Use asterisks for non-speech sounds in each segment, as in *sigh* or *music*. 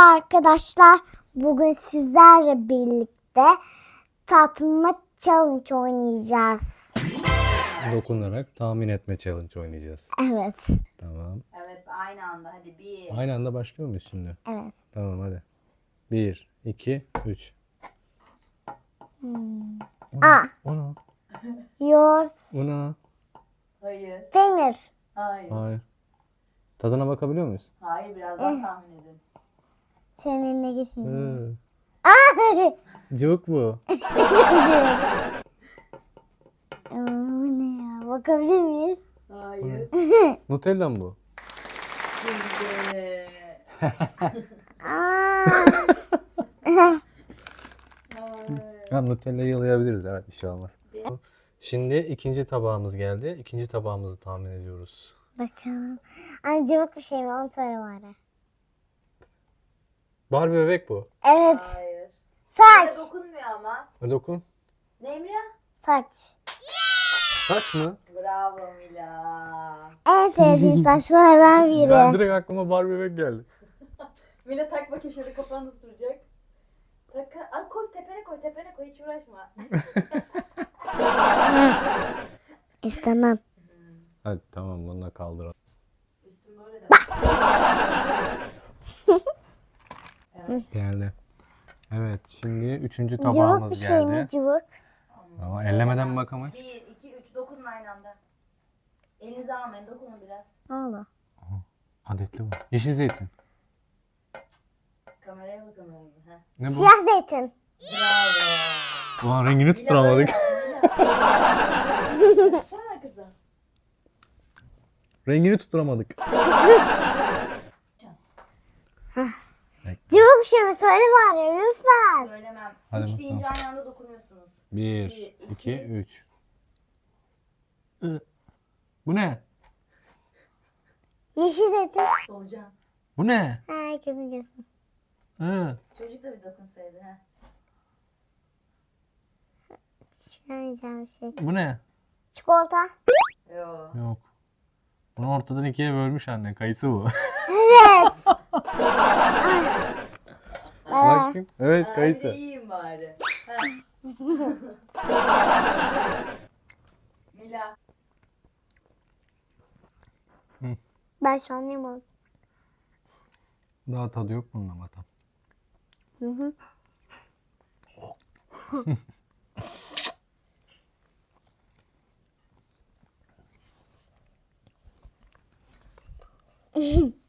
Merhaba arkadaşlar. Bugün sizlerle birlikte tatma challenge oynayacağız. Dokunarak tahmin etme challenge oynayacağız. Evet. Tamam. Evet aynı anda hadi bir. Aynı anda başlıyor muyuz şimdi? Evet. Tamam hadi. 1, 2, 3. Ah, O ne? yours O ne? Hayır. finger. Hayır. Hayır. Tadına bakabiliyor muyuz? Hayır birazdan tahmin edin. Senin eline geçmeyeceğim. Hı. Ah! Cıvık bu. *laughs* Bu ne ya? Bakabilir miyiz? Hayır. *laughs* Nutella mı bu? Şimdi. Aa. *laughs* Ha, Nutella'yı yalayabiliriz evet bir şey olmaz. Şimdi ikinci tabağımız geldi. İkinci tabağımızı tahmin ediyoruz. Bakalım. Ay cıvık bir şey mi? Onu söyle bari. Barbie bebek bu. Evet. Hayır. Saç. Dokunmuyor ama. Dokun. Nemra. Saç. Saç mı? Bravo Mila. En sevdiğim *laughs* saçlardan Ben biri. direkt aklıma Barbie bebek geldi. *laughs* Mila tak bakayım şöyle kafanı nasıl duracak. Tak, al koy tepene koy tepene koy hiç uğraşma. *laughs* İstemem. Hadi tamam bunu da kaldıralım. Üstüm böyle de. Geldi. Evet şimdi üçüncü Cıvık bir tabağımız şey geldi. mi? Cıvık. Ama ellemeden bakamayız. Bir, iki, üç dokunun aynı anda. Elinizi almayın dokunun biraz. Oldu? Adetli bu. Yeşil zeytin. Kameraya bak kameraya. Heh. Ne bu? Siyah zeytin. Bravo. Ulan rengini tutturamadık. *laughs* Sana kızım. Rengini tutturamadık. *laughs* Cıvık bir şey mi? Söyle bari lütfen. Söylemem. Hadi Üç bakalım. deyince aynı anda dokunuyorsunuz. Bir, Bir, iki, iki. üç. Ü. Bu ne? Yeşil zeytin. Solucan. Bu ne? Herkesin gözü. Hı. Çocuk da bir dokunsaydı. Heh. Çıkarmayacağım bir şey. Bu ne? Çikolata. Yo. Yok. Bunu ortadan ikiye bölmüş anne. Kayısı bu. Evet. Bakayım. Evet Aa, kayısı. de yiyeyim bari. Heh. *laughs* Mila. Ben şu an. Daha tadı yok bunun ama tam. Hı hı. *laughs*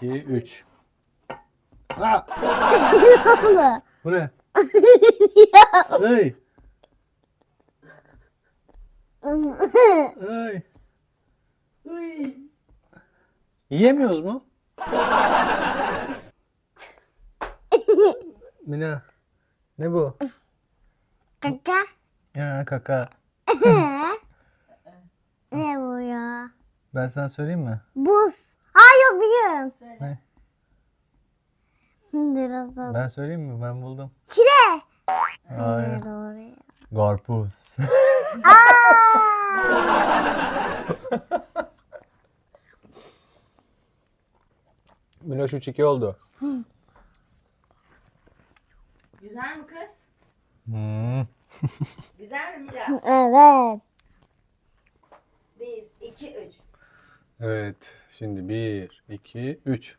2, 3. Ha! Bu ne? Hey! Hey! Uy. Yiyemiyoruz mu? Mina. Ne bu? Kaka. Ya kaka. *laughs* ne bu ya? Ben sana söyleyeyim mi? Buz. Yok biliyorum. Söyle. Ne? Biraz da. Ben söyleyeyim mi? Ben buldum. Çile. Hayır. Doğru ya. Karpuz. Mina şu çiki oldu. Güzel mi kız? Hmm. *laughs* Güzel mi Mila? Evet. Bir, iki, üç. Evet. Şimdi bir, iki, üç.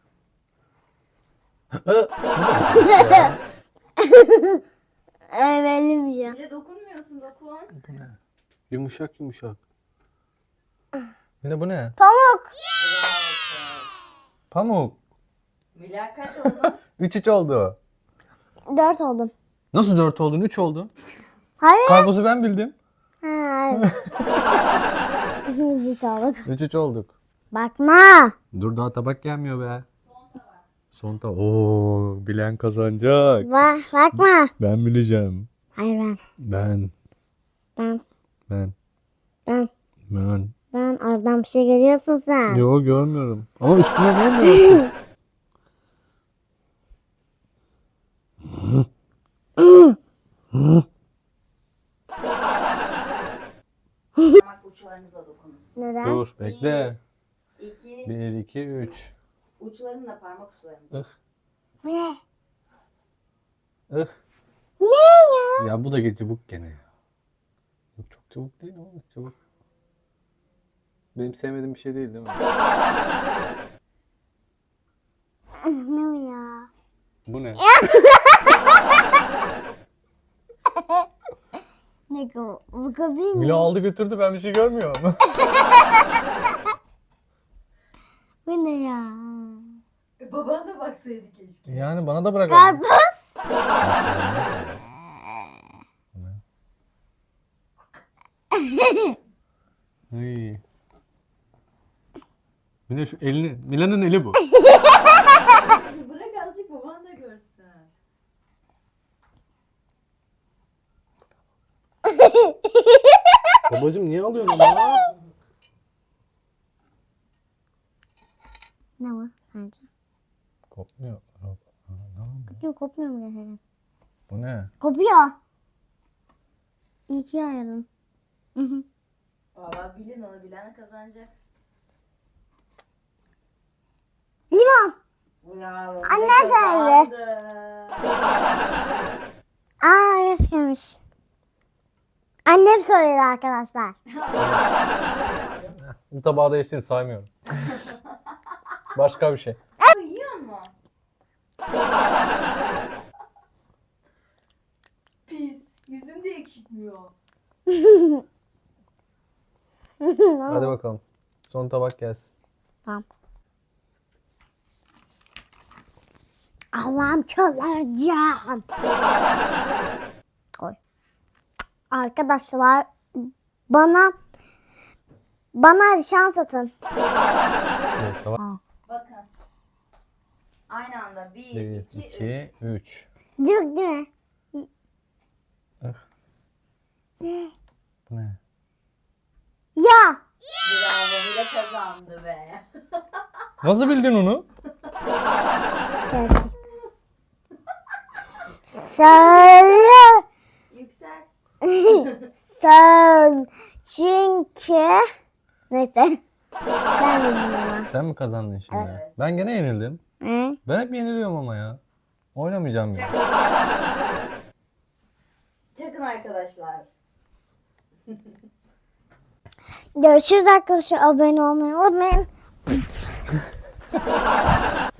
Bir şey. Mila dokunmuyorsun dokun. Bu ne? Yumuşak yumuşak. Mina bu ne? Pamuk. Pamuk. Mila kaç oldu? *laughs* Üç üç oldu. Dört oldum. Nasıl dört oldun? Üç oldun. Hayır. Karpuzu ben bildim. Ha, evet. *laughs* İkimiz üç olduk. Üç üç olduk. Bakma. Dur daha tabak gelmiyor be. Son tabak. Oo bilen kazanacak. Ba bakma. Ben bileceğim. Hayır ben. Ben. Ben. Ben. Ben. Ben. Ben oradan bir şey görüyorsun sen. Yo görmüyorum. Ama üstüne gelmiyor. *laughs* *laughs* Neden? Dur bekle. İki. 1, 2, 3. Uçlarınla parmak uçlarınızla. Ih. Bu ne? Ih. Ne ya? Ya bu da geç çabuk gene ya. Yok çok çabuk değil ama çabuk. Benim sevmediğim bir şey değil değil mi? ne bu ya? Bu ne? *laughs* Ne bu? Bakabilir miyim? Mila aldı götürdü ben bir şey görmüyorum. *laughs* Bu ne ya? E, baban da baksaydı keşke. yani bana da bırak. Karpuz. *laughs* Ay. Mila şu elini, Mila'nın eli bu. *laughs* Bırak azıcık baban da görsün. *laughs* Babacım niye alıyorsun ya? Ne bu sence? Kopmuyor. Ha, ne oldu? Kopuyor kopmuyor mu gerçekten? Bu ne? Kopuyor. İyi ki ayarım. Hı hı. Valla bilin onu bilen kazanacak. Limon. Bravo. Anne Mila söyle. kazandı. Aa yaş gelmiş. Annem söyledi arkadaşlar. Bu tabağı değiştirin saymıyorum. *laughs* Başka bir şey. Yiyor mu? Pis. Yüzün de ekilmiyor. Hadi bakalım. Son tabak gelsin. Tamam. Allah'ım çıldıracağım. Koy. Arkadaşlar bana bana şans atın. Yok, tabak. Bakın. Aynı anda 1, 1, 2, 3. 2, 3. Cıvık değil mi? Bu ne? Ya. Bravo Mila kazandı be. *laughs* Nasıl bildin onu? Gerçekten. Söyle. Yüksel. *laughs* Sen çünkü neyse. Ben bilmiyorum. Sen mi kazandın şimdi? Evet. Ben gene yenildim. Ben hep yeniliyorum ama ya. Oynamayacağım ya. *laughs* Çakın arkadaşlar. Görüşürüz arkadaşlar. Abone olmayı unutmayın. *laughs*